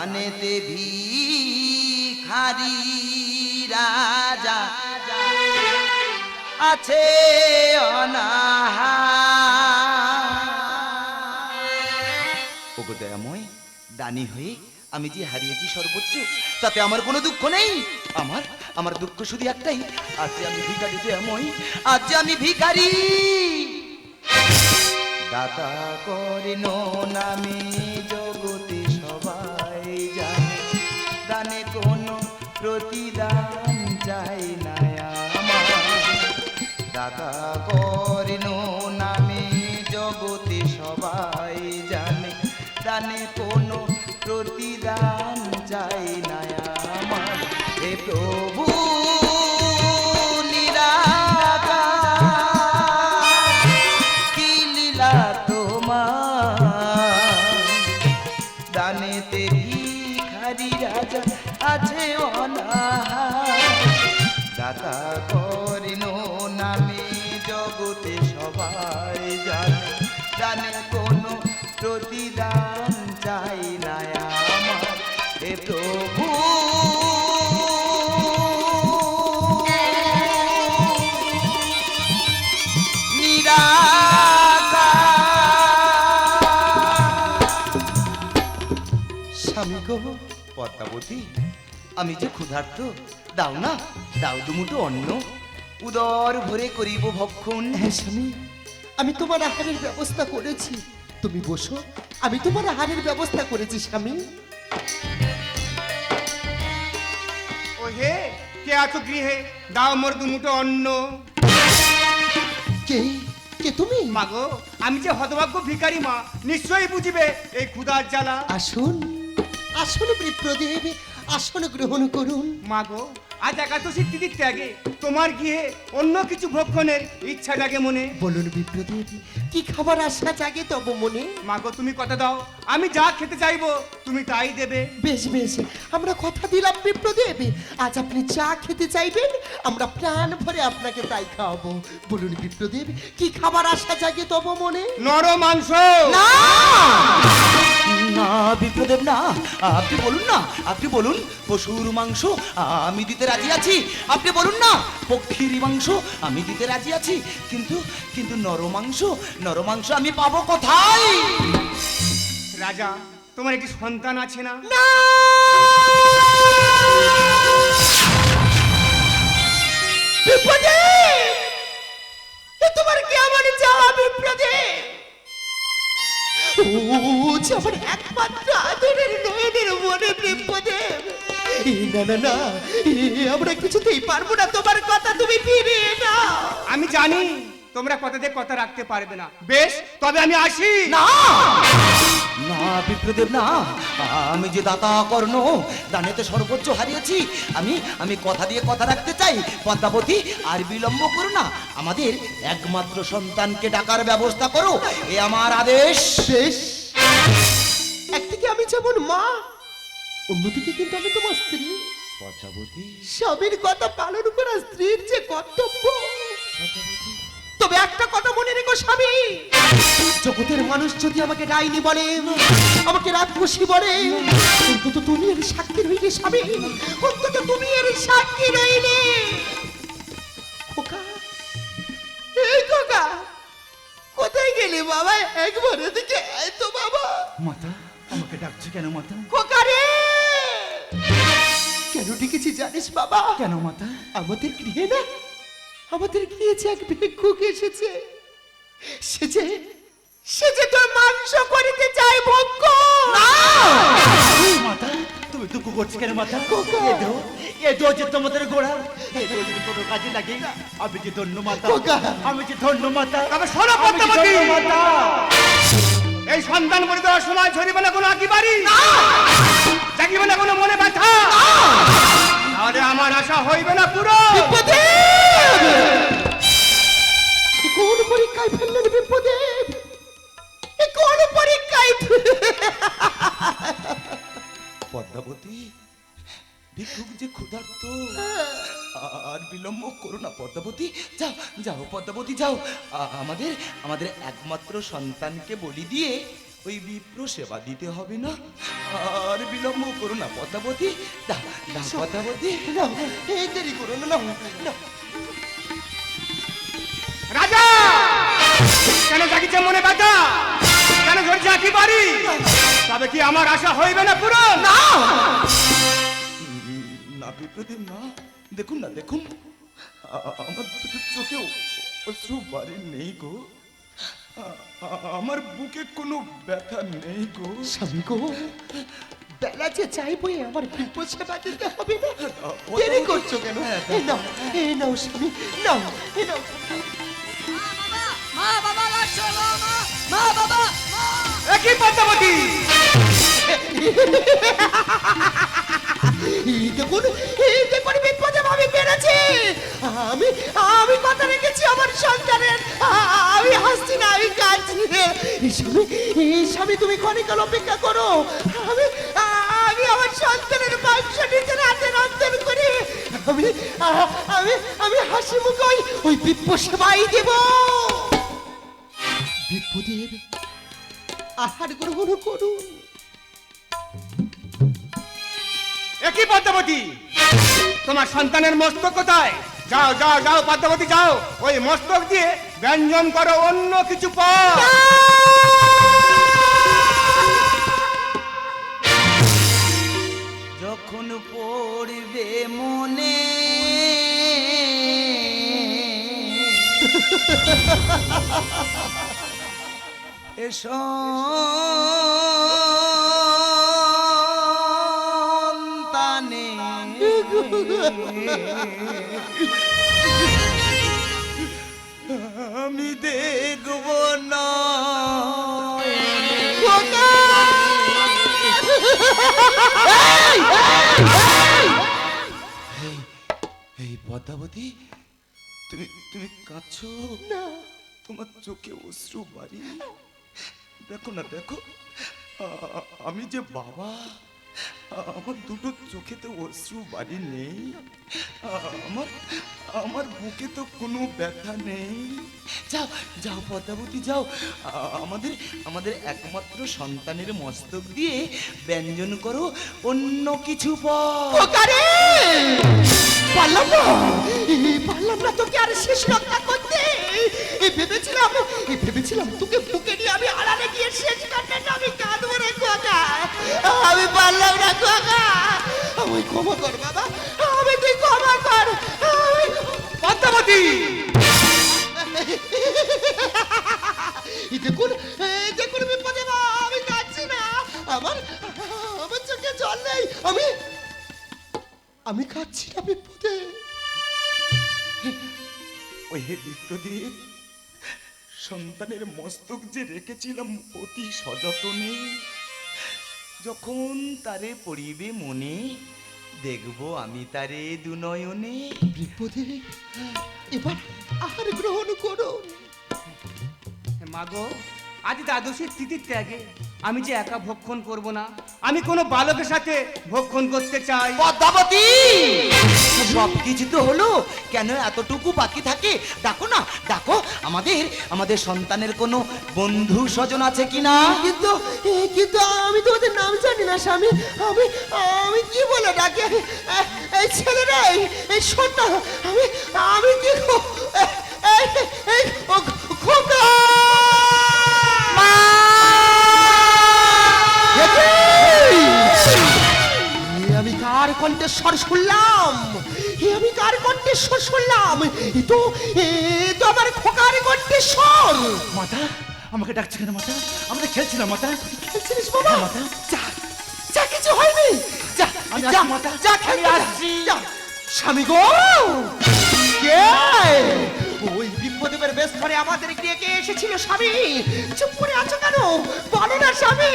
দানেতে ভিখারি রাজা। আছে অনাহা দানি হয়ে আমি যে হারিয়েছি সর্বোচ্চ, তাতে আমার কোনো দুঃখ নেই। আমার আমার দুঃখ শুধু একটাই, আজ যে আমি ভিখারি দয়াময়, আজ যে আমি ভিখারি। দাতা করিন নামে গো পদ্মাবতী আমি যে ক্ষুধার্ত দাও না দাও দুমুটো অন্ন। উদর ভরে করিব ভক্ষণ। হ্যাঁ স্বামী আমি তোমার আহারের ব্যবস্থা করেছি। তুমি বসো আমি তোমার আহারের ব্যবস্থা করেছি স্বামী। ও হে কে আছো গৃহে? দাও মোর দুমুটো অন্ন। কে? কে তুমি? মাগো আমি যে হতভাগ্য ভিখারি মা নিশ্চয়ই বুঝিবে এই ক্ষুধার জ্বালা। আসুন। আসুন বিপ্রদেব আসন গ্রহণ করুন। মাগো আজ একাদশী তিথির ত্যাগে তোমার গৃহে অন্য কিছু ভক্ষণের ইচ্ছা জাগে মনে। বলুন বিপ্রদেব কি খাবার আশা জাগে তব মনে? মাগো তুমি কথা দাও আমি যা খেতে চাইব তুমি তাই দেবে। বেশ বেশ আমরা কথা দিলাম বিপ্রদেব আজ আপনি চা খেতে চাইবেন আমরা প্রাণ ভরে আপনাকে তাই খাওয়াবো। বলুন বিপ্রদেব কি খাবার আশা জাগে তব মনে? নর মাংস! না! না বিপ্রদেব না। আপনি বলুন না আপনি বলুন পশুর মাংস আমি দিতে রাজি আছি। আপনি বলুন না পক্ষীর মাংস আমি দিতে রাজি আছি। কিন্তু কিন্তু নর মাংস নর মাংস আমি পাবো কোথায়? রাজা তোমার একটি সন্তান আছে না? বিপ্রদেব! তোমার কি আমার বিপ্রদেব? আমার একমাত্র আদরের নয়নের মনে না না না আমরা কিছুতেই পারব না। তোমার কথা তুমি ফিরিয়ে না আমি জানি তোমরা কথা দিয়ে কথা রাখতে পারবে না। বেশ তবে আমি আসি। না! না বিপ্রদেব না। আমি যে দাতা কর্ণ দানেতে সর্বোচ্চ হারিয়েছি। আমি আমি কথা দিয়ে কথা রাখতে চাই। পদ্মাবতী আর বিলম্ব করো না। আমাদের একমাত্র সন্তানকে ডাকার ব্যবস্থা করো। এ আমার আদেশ। শেষ। একদিকে আমি যেমন মা অন্যদিকে কিন্তু আমি তোমার স্ত্রী। পদ্মাবতী। স্বামীর কথা পালন করা স্ত্রীর যে কর্তব্য তবে একটা কথা মনে রেখো স্বামী। জগতের মানুষ যদি আমাকে ডাইনি বলে আমাকে রাক্ষসী বলে অন্তত তুমি এর সাক্ষী রইলে স্বামী। অন্তত তুমি এর সাক্ষী রইলে খোকা এই খোকা কোথায় গেলি বাবা? একবার এদিকে আয় তো বাবা। মাতা আমাকে ডাকছো কেন মাতা? খোকা রে! কেন ডেকেছি জানিস বাবা? কেন মাতা? আমাদের গৃহে না আমাদের যে এক ভিক্ষুক এসেছে? সে যে সে যে তোর মাংস করিতে চাই ভক্ষ মাতা তুমি দুঃখ করছ কেন মাতা? এদো এদো যে তোমাদের গোড়া এদো যদি কোনো কাজে লাগে আমি যে ধন্য মাতা আমি যে ধন্য মাতা আমি মাতা। এই সন্তান বলে দেওয়ার সময় ঝরিবে না কোনো আঁকি বাড়ি জাগিবে না কোনো মনে ব্যথা? তাহলে আমার আশা হইবে না পুরো। কোন পরীক্ষায় ফেললেন বিপদেব কোন পরীক্ষায় পদ্মাবতী ভিক্ষুক যে ক্ষুধার্ত আর বিলম্ব করো না পদ্মাবতী। যাও যাও পদ্মাবতী যাও। আমাদের আমাদের একমাত্র সন্তানকে বলি দিয়ে ওই বিপ্র সেবা দিতে হবে না? আর বিলম্ব করো না পদ্মাবতী। পদ্মাবতী। এই দেরি করো না রাজা! কেন জাগিছে মনে ব্যথা? কেন ধরছে আঁকি বাড়ি? তবে কি আমার আশা হইবে না পূরণ? না। না বিপ্রদেব না। দেখুন না দেখুন। আমার দুটো চোখেও অশ্রু বাড়ি নেই গো। আমার বুকে কোনো ব্যথা নেই গো। স্বামী গো বেলা যে চাইবই আমার বিপদ সেবা দিতে হবে না। ও- দেরি করছ কেন? হ্যাঁ, এই নাও এই নাও স্বামী নাও এই নাও। মা বাবা লাগছে মা মা মা বাবা মা একই পদ্মাবতী এই দেখুন এই দেখুন বিপদে ভাবে বেড়েছে আমি আমি কথা রেখেছি আমার সন্তানের। আমি হাসছি স্বামী স্বামী তুমি ক্ষণিকাল অপেক্ষা করো। আমি আমি আমার সন্তানের মাংস নিজের হাতে রন্ধন করে। আমি আমি আমি হাসি মুখে ওই ওই বিপ্প সেবাই দেব। বিপ্পদেব আহার গ্রহণ করুন। একই পদ্মাবতী, তোমার সন্তানের মস্তক কোথায়? যাও যাও যাও পদ্মাবতী যাও। ওই মস্তক দিয়ে ব্যঞ্জন করো, অন্য কিছু পর যখন পড়বে মনে, এসো। আমি দেখব না। এই পদ্মাবতী তুমি তুমি কাঁদছো? না। তোমার চোখে অশ্রু বাড়ি। দেখো না দেখো। আমি যে বাবা আমার দুটো চোখে তো অশ্রু বাড়ি নেই। আমার আমার বুকে তো কোনো ব্যথা নেই। যাও যাও পদ্মাবতী, যাও। আমাদের আমাদের একমাত্র সন্তানের মস্তক দিয়ে ব্যঞ্জন করো, অন্য কিছু পর। পারলাম না। পারলাম না তোকে আর শেষ রক্ষা করতে। ভেবেছিলাম ভেবেছিলাম তোকে বুকে নিয়ে আমি আড়ালে গিয়ে শেষ রে কোকা আমি পারলাম না কোকা আমি ক্ষমা কর বাবা। আমি তুই ক্ষমা কর। পদ্মাবতী! দেখুন দেখুন বিপদে আমি কাঁদছি না। আমার আমার চোখে জল নেই। আমি আমি কাঁদছি না বিপদে। ওই হে বিপ্রদেব সন্তানের মস্তক যে রেখেছিলাম অতি সযতনে যখন তারে পড়িবে মনে দেখব আমি তারে দুনয়নে বিপদে এবার আহার গ্রহণ করো। মাগো আজ দ্বাদশীর তিথির ত্যাগে আমি যে একা ভক্ষণ করব না আমি কোনো বালকের সাথে ভক্ষণ করতে চাই। পদ্মাবতী! সব কিছু তো হলো কেন এতটুকু বাকি থাকে? ডাকো না ডাকো আমাদের আমাদের সন্তানের কোনো বন্ধু স্বজন আছে কি না কিন্তু কিন্তু আমি তোমাদের নাম জানি না স্বামী। আমি আমি কি বলে ডাকে? এই ছেলে রে এই শোন না আমি আমি কি খোকা! আমি কার কণ্ঠেশ্বর শুনলাম? এ আমি কার কণ্ঠেশ্বর শুনলাম? এ তো মাতা আমাকে ডাকছে কেন মাতা? আমরা খেলছিলাম মাতা। খেলছিলিস বাবা? হ্যাঁ, মাতা। যা যা কিছু হয়নি। যা আমি যা মাতা। যা আমি আসছি। স্বামী গো! কে? ওই বিপ্রদেবের বেশ ধরে আমাদের গিয়ে কে এসেছিল স্বামী? চুপ করে আছো কেন? বলো না স্বামী।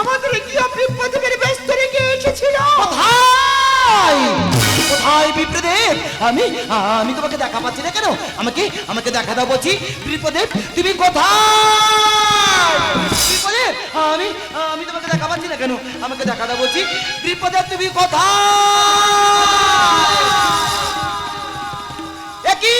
আমাদের গিয়ে বিপ্রদেবের বেশ ধরে কে এসেছিল? কোথায়? কোথায়? বিপ্রদেব? আমি আমি তোমাকে দেখা পাচ্ছি না কেন? আমাকে আমাকে দেখা দাও বলছি। বিপ্রদেব, তুমি কোথায়? বিপ্রদেব, আমি আমি তোমাকে দেখা পাচ্ছি না কেন? আমাকে দেখা দাও বলছি। বিপ্রদেব, তুমি কোথায়? একই।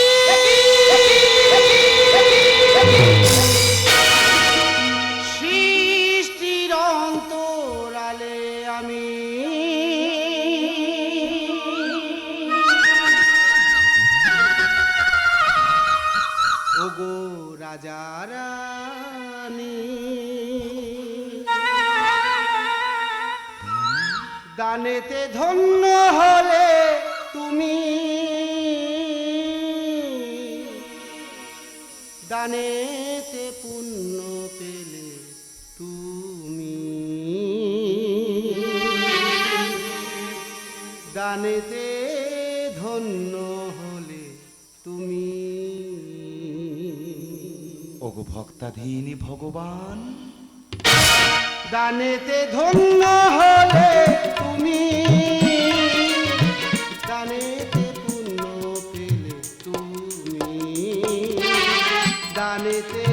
রাজারানী। দানেতে ধন্য হলে তুমি। দানেতে পুণ্য পেলে তুমি। দানেতে ধন্য হলে তুমি। ওগো ভক্তাধীনী ভগবান। দানেতে ধন্য হলে তুমি। দানেতে পুণ্য পেলে তুমি। দানেতে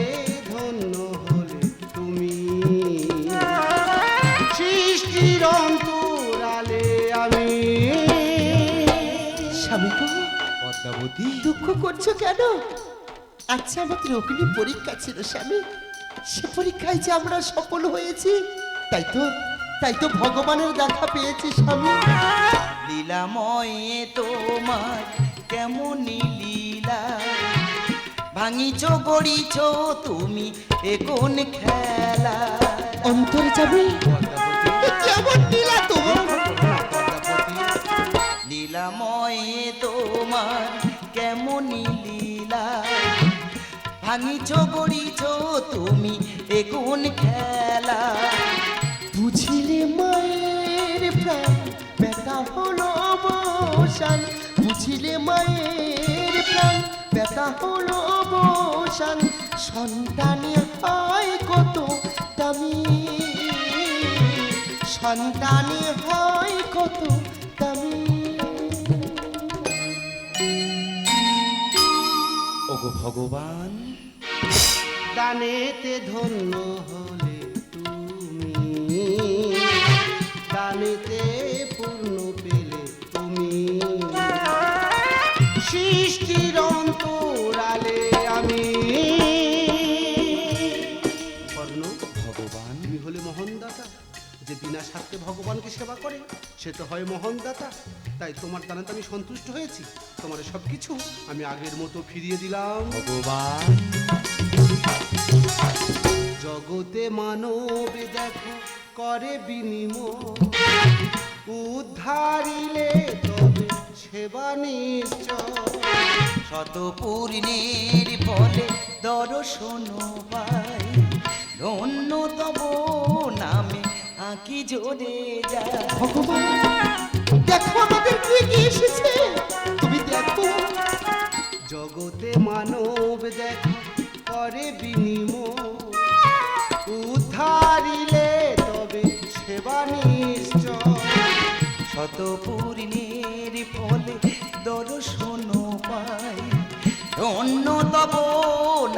ধন্য হলে তুমি। সৃষ্টির অন্তরালে আমি। স্বামী পদ্মাবতী। দুঃখ করছ কেন? আচ্ছা আমাদের অগ্নি পরীক্ষা ছিল স্বামী। সে পরীক্ষায় যে আমরা সফল হয়েছি তাই তো তাই তো ভগবানের দেখা পেয়েছি স্বামী। লীলাময়ে তোমার কেমনই লীলা? ভাঙিছ গড়িছ তুমি এ কোন খেলা? অন্তর যাবে কেমন নীলা ভাঙিছ গড়িছ তুমি এ কোন খেলা? বুঝিলে মায়ের প্রাণ, ব্যথা হলো অবসান। বুঝিলে মায়ের প্রাণ, ব্যথা হলো অবসান। সন্তানে হয় কত দামি সন্তানে হয় কত দামি ওগো ভগবান। দানেতে ধন্য হলে তুমি। দানেতে পূর্ণ পেলে তুমি। সৃষ্টির অন্তরালে আমি। কর্ণ ভগবান। তুমি হলে মহনদাতা। যে বিনা স্বার্থে ভগবানকে সেবা করে, সে তো হয় মহনদাতা। তাই তোমার দ্বারাতে আমি সন্তুষ্ট হয়েছি। তোমার সব কিছু আমি আগের মতো ফিরিয়ে দিলাম। ভগবান। জগতে মানব দেখো করে বিনিময়। উদ্ধারিলে তবে সেবা নিশ্চয়। শত পূর্ণের ফলে দর্শন পাই। ধন্য তব নামে আঁকি জোরে যায়। দেখো আমাদের কি কি এসেছে। তুমি দেখো। জগতে মানব দেখো করে বিনিময়। উদ্ধারিলে তবে সেবা নিশ্চয়। ফলে দর্শন পাই ধন্য তব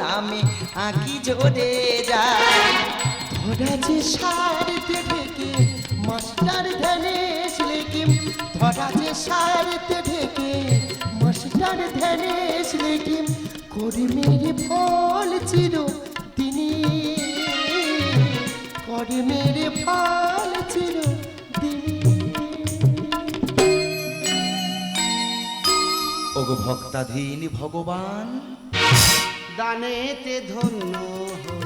নামে আঁকি জোরে যায়। সারতে ঢেকে মাস্টার ধ্যানেশ লেকিম ধরা যে সারতে ঢেকে মাস্টার ধ্যানেশ করে মেরে ফল চির তিনি। করে মেরে ফল চির তিনি। ভক্তাধীন ভগবান দানেতে ধন্য হলে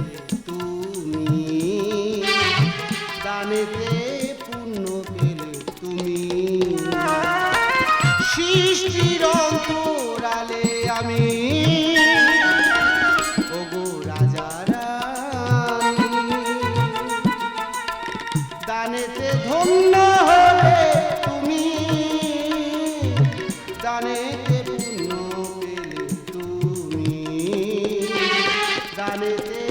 Hallelujah.